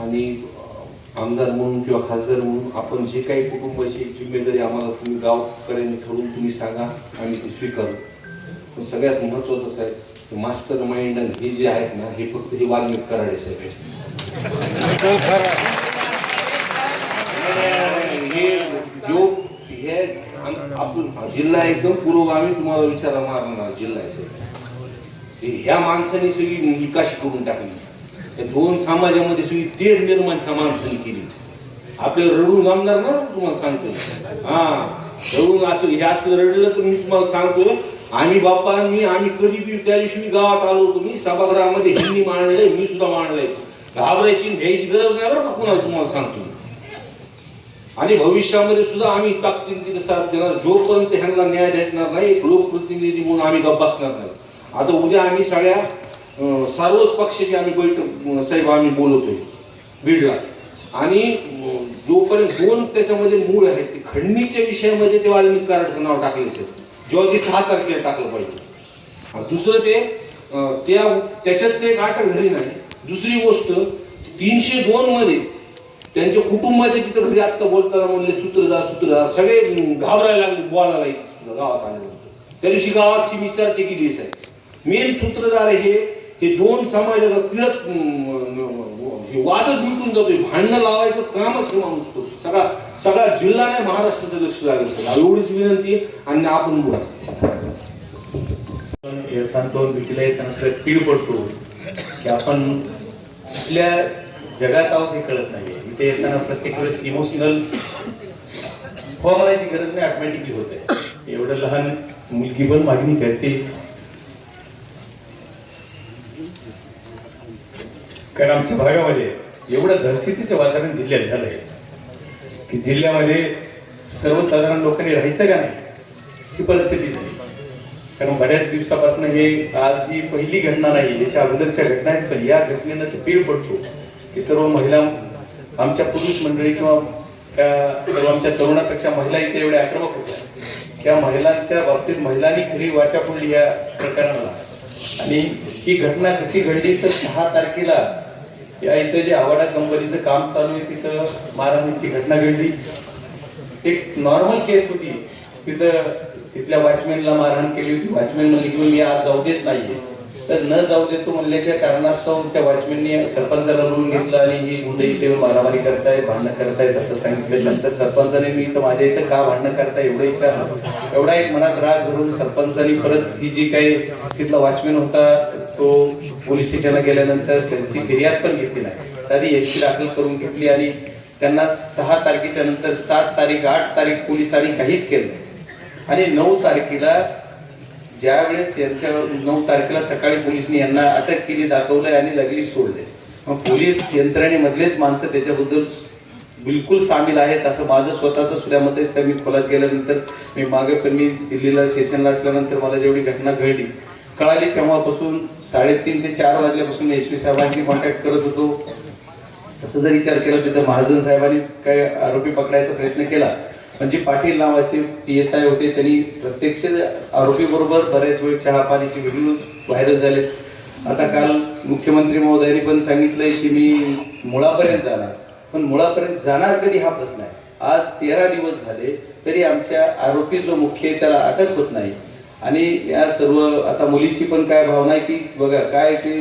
आणि आमदार म्हणून किंवा खासदार म्हणून आपण जे काही कुटुंबाची जिम्मेदारी आम्हाला तुम्ही गावकऱ्यांनी ठरवून तुम्ही सांगा आम्ही ती स्वीकारू. पण सगळ्यात महत्त्वाचं असं आहे की मास्टर माइंड आणि हे जे आहेत ना हे फक्त हे वाल्मिक कराडे साहेब हे जो हे आपण जिल्हा एकदम पुरोगामी तुम्हाला विचारा मारणार जिल्हा आहे साहेब. ह्या माणसाने सगळी निकाशी करून टाकली. त्या दोन समाजामध्ये सगळी तेढ निर्माण त्या माणसाने केली. आपल्याला रडून जमणार ना तुम्हाला सांगतो. हा रडून असं हे असं रडलं तर मी तुम्हाला सांगतो. आम्ही बाप्पा मी आम्ही कधी बी त्या दिवशी मी गावात आलो होतो मी सभागृहामध्ये हिंदी मांडलंय मी सुद्धा मांडलंय. घाबरायची घ्यायची गरज नाही बरं का कुणाला तुम्हाला सांगतो. आणि भविष्यामध्ये सुद्धा आम्ही ताकदीने साथ देणार. जोपर्यंत ह्यांना न्याय भेटणार नाही लोकप्रतिनिधी म्हणून आम्ही गप्प बसणार नाही. आता उद्या आम्ही सगळ्या सर्वच पक्षाची आम्ही बैठक साहेब आम्ही बोलवतोय बीडला. आणि जोपर्यंत दोन त्याच्यामध्ये मूळ आहेत ते खंडणीच्या विषयामध्ये ते वाल्मिक कराडचं नाव टाकले असेल जेव्हा ते सहा तारखेला टाकलं पाहिजे. दुसरं ते त्या त्याच्यात ते एक अटक झाली नाही. दुसरी गोष्ट तीनशे दोन मध्ये त्यांच्या कुटुंबाचे तिथं घरी आत्ता बोलताना म्हणले सूत्रधार सूत्रधार सगळे घाबरायला लागले बोलायला गावात आल्यानंतर त्या दिवशी गावाची मी चर्चा केली आहे साहेब. मेन सूत्रधार हे हे दोन समाजाचा तिळक हे वादच मिटून जातोय भांडणं लावायचं कामच हे माणूस करतो सगळा सगळा जिल्हा नाही महाराष्ट्राचं लक्ष लागेल एवढीच विनंती आहे आणि आपण बोला सांगतो भीतीला येताना सगळ्यात पीड पडतो की आपण कुठल्या जगात आहोत हे कळत नाही. इथे येताना प्रत्येक वेळेस इमोशनल होण्याची गरज नाही ऑटोमॅटिकली होते. एवढं लहान मुलगी पण मागणी करते कारण आमच्या भागामध्ये एवढं दहशतीचं वातावरण जिल्ह्यात झालंय. की जिल्ह्यामध्ये सर्वसाधारण लोकांनी राहायचं का नाही ही परिस्थिती झाली. कारण बऱ्याच दिवसापासून हे आज ही पहिली घटना नाही याच्या अगोदरच्या घटना आहेत पण या घटनेनं ते पीड पडतो. की सर्व महिला आमच्या पुरुष मंडळी किंवा सर्व आमच्या तरुणापेक्षा महिला इथे एवढ्या आक्रमक होत्या. त्या महिलांच्या बाबतीत महिलांनी खरी वाचा फोडली या प्रकरणाला. आणि ही घटना कशी घडली तर सहा तारखेला या इथं जे आवाडा कंपनीचं काम चालू आहे तिथं मारहाणीची घटना घडली. एक नॉर्मल केस होती. तिथं तिथल्या वॉचमॅनला मारहाण केली होती. वॉचमॅन म्हणले की मी आज जाऊ देत नाहीये. तर न जाऊ देतो म्हणल्याच्या कारणास्तव त्या वॉचमॅनने सरपंचाला बोलून घेतलं आणि ही गुंडे इथे मारामारी करताय भांडणं करतायत असं सांगितलं. नंतर सरपंचाने मी इथं माझ्या इथं का भांडणं करताय? एवढं विचारलं एवढा एक मनात राग धरून सरपंचानी परत ही जी काही तिथला वॉचमॅन होता तो पोलीस स्टेशनला गेल्यानंतर त्यांची फिर्याद पण घेतली नाही. साधी याची दाखल करून घेतली आणि त्यांना सहा तारखेच्या नंतर सात तारीख आठ तारीख पोलिसांनी काहीच केलं नाही. आणि नऊ तारखेला ज्या वेळेस यांच्या नऊ तारखेला सकाळी पोलिसांनी यांना अटक केली दाखवलंय आणि लगेच सोडले मग पोलीस यंत्रणेमधलेच माणसं त्याच्याबद्दल बिलकुल सामील आहेत असं माझं स्वतःचं सुद्धा मत आहे. मी खोलात गेल्यानंतर मी मागे पण मी दिल्लीला सेशनला असल्यानंतर मला जेवढी घटना घडली कळाली तेव्हापासून साडेतीन ते चार वाजल्यापासून एस पी साहेबांशी कॉन्टॅक्ट करत होतो. तसं जर विचार केला तिथं महाजन साहेबांनी काय आरोपी पकडायचा प्रयत्न केला. पण पाटील नावाचे पी एस आय होते त्यांनी प्रत्यक्ष आरोपी बरोबर बऱ्याच वेळ चहा पाण्याचे व्हिडिओ व्हायरल झाले. आता काल मुख्यमंत्री महोदयांनी पण सांगितलंय की मी मुळापर्यंत जाणार. पण मुळापर्यंत जाणार कधी हा प्रश्न आहे. आज तेरा दिवस झाले तरी आमच्या आरोपी जो मुख्य आहे त्याला अटक होत नाही. आणि या सर्व आता मुलीची पण काय भावना आहे की बघा काय ते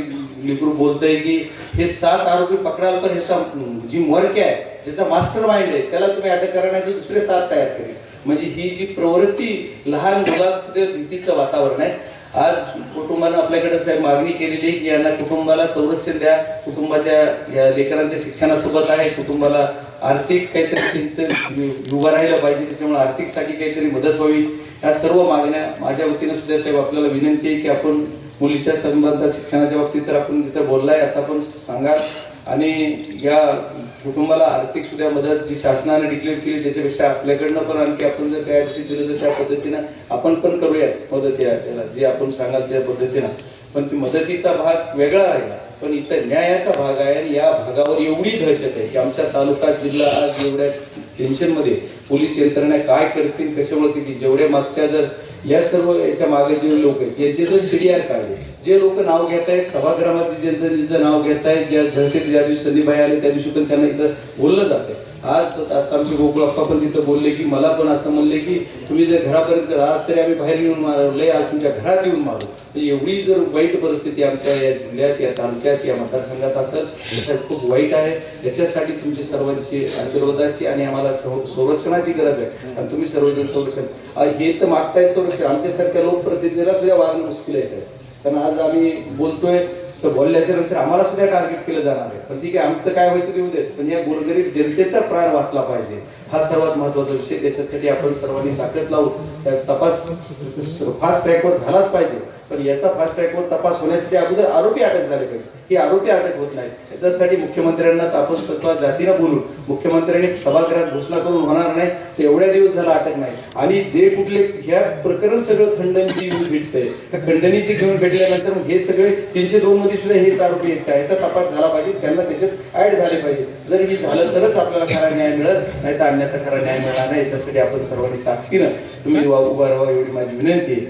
लिकरू बोलतंय की हे सात आरोपी पकडाल पण ह्याचा जी मर्क आहे ज्याचा मास्टर माइंड आहे त्याला तुम्ही अटक करण्याचे दुसरे सात तयार करेल म्हणजे ही जी प्रवृत्ती लहान मुलांसाठी भीतीचं वातावरण आहे. आज कुटुंबानं आपल्याकडे साहेब मागणी केलेली आहे की यांना कुटुंबाला संरक्षण द्या. कुटुंबाच्या या लेकरांच्या शिक्षणासोबत आहे. कुटुंबाला आर्थिक काहीतरी त्यांचं उभं राहिलं पाहिजे त्याच्यामुळे आर्थिकसाठी काहीतरी मदत व्हावी. या सर्व मागण्या माझ्या वतीनं सुद्धा साहेब आपल्याला विनंती आहे की आपण मुलीच्या संबंधात शिक्षणाच्या बाबतीत तर आपण तिथं बोललाय आता पण सांगा आणि या कुटुंबाला आर्थिक सुद्धा मदत जी शासनाने डिक्लेअर केली त्याच्यापेक्षा आपल्याकडनं पण आणखी आपण जर काय दिलं तर त्या पद्धतीनं आपण पण करूया मदत या त्याला जे आपण सांगाल त्या पद्धतीनं. पण ती मदतीचा भाग वेगळा राहिला. पण इथं न्यायाचा भाग आहे आणि या भागावर एवढी दहशत आहे की आमच्या तालुका जिल्हा आज एवढ्या टेन्शनमध्ये पोलीस यंत्रणा काय करतील कशामुळे किती जेवढ्या मागच्या जर या सर्व याच्या मागे जे लोक आहेत यांचे जर सीडीआर काढले जे लोक नाव घेत आहेत सभागृहामध्ये ज्यांचं ज्यांचं नाव घेत आहेत ज्या दहशत ज्या दिवशी संदीप आले त्या दिवशी पण त्यांना इथं बोललं जाते आज आता आमचे गोकुळाप्पा पण तिथं बोलले की मला पण असं म्हणले की तुम्ही जर घरापर्यंत आज तरी आम्ही बाहेर येऊन मारले आज तुमच्या घरात येऊन मारू. तर एवढी जर वाईट परिस्थिती आमच्या या जिल्ह्यात या तालुक्यात या मतदारसंघात असेल याच्यात खूप वाईट आहे. याच्यासाठी तुमची सर्वांची आशीर्वादाची आणि आम्हाला संरक्षणाची गरज आहे. आणि तुम्ही सर्वजण संरक्षण हे तर मागताय संरक्षण. आमच्यासारख्या लोकप्रतिनिधीला सुद्धा वागणं मुश्किल आहे कारण आज आम्ही बोलतोय तर बोलल्याच्या नंतर आम्हाला सुद्धा टार्गेट केलं जाणार आहे. पण ठीक आहे आमचं काय व्हायचं ते उद्या. पण या गोरगरीब जनतेचा प्राण वाचला पाहिजे. हा सर्वात महत्त्वाचा विषय. त्याच्यासाठी आपण सर्वांनी ताकद लावू. तपास फास्ट ट्रॅकवर झालाच पाहिजे. पण याचा फास्ट ट्रॅकवर तपास होण्यासाठी अगोदर आरोपी अटक झाले पाहिजे. ही आरोपी अटक होत नाही याच्यासाठी मुख्यमंत्र्यांना आपण स्वतः जातीनं बोलून मुख्यमंत्र्यांनी सभागृहात घोषणा करून होणार नाही तर एवढ्या दिवस झाला अटक नाही. आणि जे कुठले ह्या प्रकरण सगळं खंडणीची येऊन भेटतंय. त्या खंडणीची घेऊन भेटल्यानंतर हे सगळे तीनशे दोन मध्ये सुद्धा हेच आरोपी आहेत. का याचा तपास झाला पाहिजे त्यांना त्याच्यात ऍड झाले पाहिजे. जर हे झालं तरच आपल्याला खरा न्याय मिळत नाही तर अन्यथा खरा न्याय मिळणार नाही. याच्यासाठी आपण सर्वांनी ताकदीनं तुम्ही वा- उभा राहा एवढी माझी विनंती आहे.